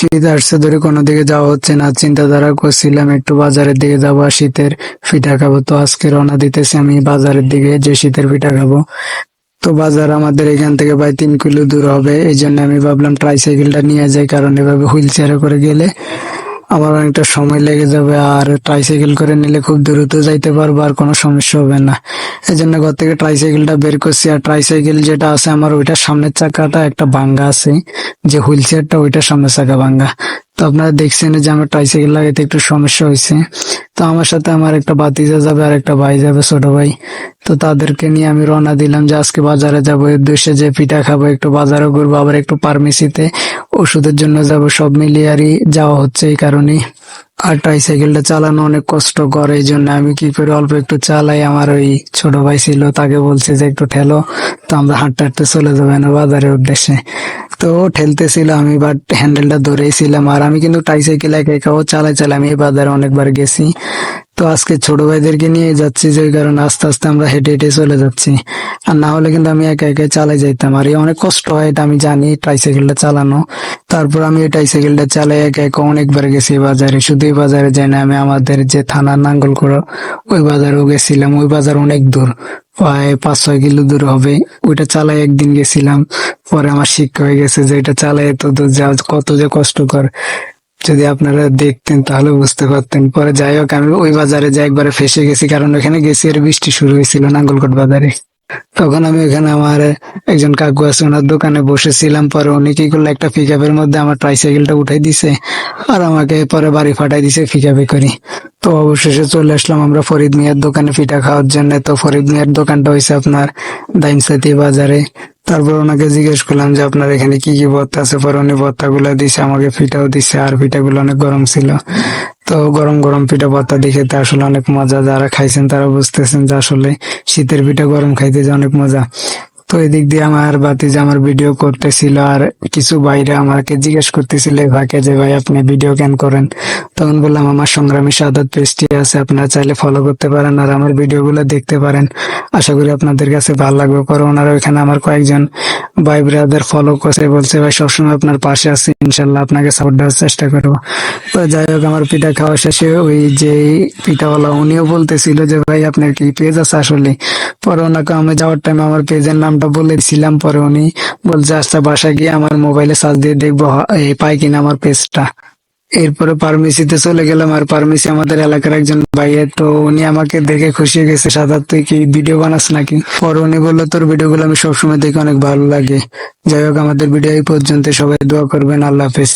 শীত আসছে, ধরে কোনো দিকে যাওয়া হচ্ছে না। চিন্তাধারা করছিলাম, একটু বাজারের দিকে যাব শীতের পিঠা খাব। তো আজকে রওনা দিতেছি আমি বাজারের দিকে, যে শীতের পিঠা খাব। তো বাজার আমাদের এখান থেকে প্রায় তিন কিলো দূর হবে। এই জন্য আমি ভাবলাম ট্রাইসাইকেলটা নিয়ে যাই, কারণ এভাবে হুইল চেয়ারে করে গেলে আমার অনেকটা সময় লেগে যাবে আর ট্রাইসাইকেল করে নিলে খুব দ্রুত যাইতে পারব আর কোনো সমস্যা হবে না। এই জন্য ঘর থেকে ট্রাইসাইকেলটা বের করছি আর ট্রাইসাইকেল যেটা আছে আমার ওইটার সামনের চাকাটা একটা ভাঙ্গা আছে, যে হুইল চেয়ারটা ওইটার সামনের চাকা ভাঙ্গা। তো আপনারা দেখছেন যে আমার ট্রাইসাইকেল লাগাইতে একটু সমস্যা হয়েছে। তো আমার সাথে আমার একটা বাতিজা যাবে আর একটা ভাই যাবে, ছোট ভাই। তো তাদেরকে নিয়ে আমি রওনা দিলাম যে আজকে বাজারে যাব, উদ্দেশ্যে যে পিঠা খাব, একটু বাজারও ঘুরবো, আবার একটু ফার্মেসিতে ওষুধের জন্য যাব, সব মিলিয়ে আরই যাওয়া হচ্ছে এই কারণেই। আর ট্রাইসাইকেলটা চালানো অনেক কষ্টকর, এই জন্য আমি কি করে, অল্প একটু চালাই। আমার ওই ছোট ভাই ছিল, তাকে বলছে যে একটু ঠেলো। তো আমরা হাঁটতে হাঁটতে চলে যাব না বাজারের উদ্দেশ্যে। তো ঠেলতেছিল, আমি বাট হ্যান্ডেলটা ধরেই ছিলাম আর আমি কিন্তু ট্রাইসাইকেল একা একাও চালাই চালাই আমি এই বাজারে অনেকবার গেছি। তো আজকে ছোট ভাইদেরকে নিয়ে যাচ্ছি, যে কারণে আস্তে আস্তে আমরা হেঁটে হেঁটে চলে যাচ্ছি। আর না হলে কিন্তু আমি একা একা চালাই যাইতাম। আর অনেক কষ্ট হয়, এটা আমি জানি ট্রাইসাইকেলটা চালানো। তারপর আমি এই ট্রাইসাইকেলটা চালাই একা একা অনেকবার গেছি বাজারে। শুধু এই বাজারে যাই না, আমি আমাদের যে থানা নাঙ্গল করো ওই বাজারেও গেছিলাম। ওই বাজার অনেক দূর, প্রায় পাঁচ ছয় কিলো দূর হবে। ওইটা চালাই একদিন গেছিলাম। পরে আমার শিক্ষা হয়ে গেছে যে এটা চালাই এত দূর যাওয়া কত যে কষ্টকর। যদি আপনারা দেখতেন, তাহলে বুঝতে পারতেন। পরে যাই হোক, আমি ওই বাজারে যাই একবারে ফেসে গেছি, কারণ ওখানে গেছি আর বৃষ্টি শুরু হয়েছিল নাঙ্গলকোট বাজারে। তখন আমি ওখানে আমার একজন কাকু আছে, ওনার দোকানে বসেছিলাম। পরে উনি কি করল, একটা পিক আপের মধ্যে আমার ট্রাইসাইকেলটা উঠাই দিছে আর আমাকে পরে বাড়ি ফাটাই দিছে পিকআপে করি। তো অবশেষে চলে আসলাম আমরা ফরিদ মিয়ার দোকানে পিঠা খাওয়ার জন্য। তো ফরিদ মিয়ার দোকানটা হয়েছে আপনার দাইমসাতি বাজারে। তারপর ওনাকে জিজ্ঞেস করলাম যে, আপনার এখানে কি কি ভর্তা আছে? পরে উনি ভর্তা গুলা দিছে, আমাকে ফিটাও দিছে, আর পিঠাগুলো অনেক গরম ছিল। তো গরম গরম পিঠা ভর্তা দেখে তো আসলে অনেক মজা। যারা খাইছেন তারা বুঝতেছেন যে আসলে শীতের পিঠা গরম খাইতে যে অনেক মজা। তো এদিক দিয়ে আমার বাতিজা আমার ভিডিও করতেছিল আর কিছু বাইরে আমাকে জিজ্ঞেস করতেছিল ভাইকে যে ভাই আপনি ভিডিও কেন করেন? তখন বললাম, আমার সংগ্রামী সাদাত পেজটি আছে, আপনারা চাইলে ফলো করতে পারেন আর আমার ভিডিও গুলো দেখতে পারেন। আশা করি আপনাদের কাছে ভালো লাগবে। পরে ওনারা ওইখানে আমার কয়েকজন ভাই ব্রাদার ফলো করছে, বলছে, ভাই, সবসময় আপনার পাশে আছি, ইনশাল্লাহ আপনাকে সাপোর্ট দেওয়ার চেষ্টা করব। তো যাই হোক, আমার পিঠা খাওয়া শেষে ওই যে পিঠাওয়ালা উনিও বলতেছিল যে, ভাই, আপনার কি পেজ আছে আসলে? পরে ওনাকে আমি যাওয়ার টাইম আমার পেজের নামটা বলেছিলাম পরে উনি বলছে আচ্ছা বাসা গিয়ে আমার মোবাইলে সার্চ দিয়ে দেখব পাই কিনা আমার পেজটা এরপরে ফার্মেসিতে চলে গেলাম আর ফার্মেসি আমাদের এলাকার একজন ভাইয়ের তো উনি আমাকে দেখে খুশি হয়ে গেছে। সাদা, তুই কি ভিডিও বানাস নাকি? পরে উনি বলল, তোর ভিডিওগুলো আমি সবসময় দেখে অনেক ভালো লাগে। যাই হোক, আমাদের ভিডিও এই পর্যন্ত সবাই দোয়া করবেন, আল্লাহ হাফেজ।